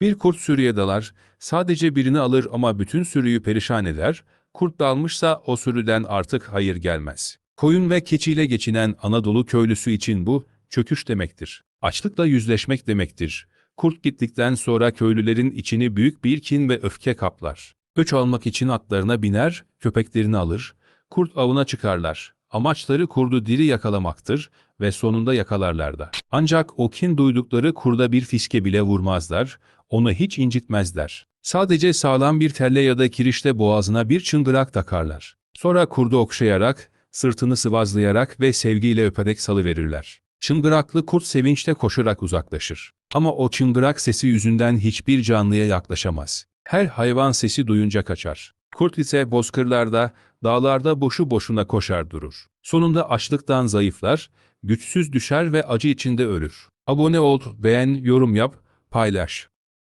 Bir kurt sürüye dalar, sadece birini alır ama bütün sürüyü perişan eder, kurt dalmışsa o sürüden artık hayır gelmez. Koyun ve keçiyle geçinen Anadolu köylüsü için bu, çöküş demektir. Açlıkla yüzleşmek demektir. Kurt gittikten sonra köylülerin içini büyük bir kin ve öfke kaplar. Öç almak için atlarına biner, köpeklerini alır, kurt avına çıkarlar. Amaçları kurdu diri yakalamaktır ve sonunda yakalarlar da. Ancak o kin duydukları kurda bir fiske bile vurmazlar, onu hiç incitmezler. Sadece sağlam bir telle ya da kirişte boğazına bir çıngırak takarlar. Sonra kurdu okşayarak, sırtını sıvazlayarak ve sevgiyle öperek salıverirler. Çıngıraklı kurt sevinçle koşarak uzaklaşır. Ama o çıngırak sesi yüzünden hiçbir canlıya yaklaşamaz. Her hayvan sesi duyunca kaçar. Kurt ise bozkırlarda, dağlarda boşu boşuna koşar durur. Sonunda açlıktan zayıflar, güçsüz düşer ve acı içinde ölür. Abone ol, beğen, yorum yap, paylaş.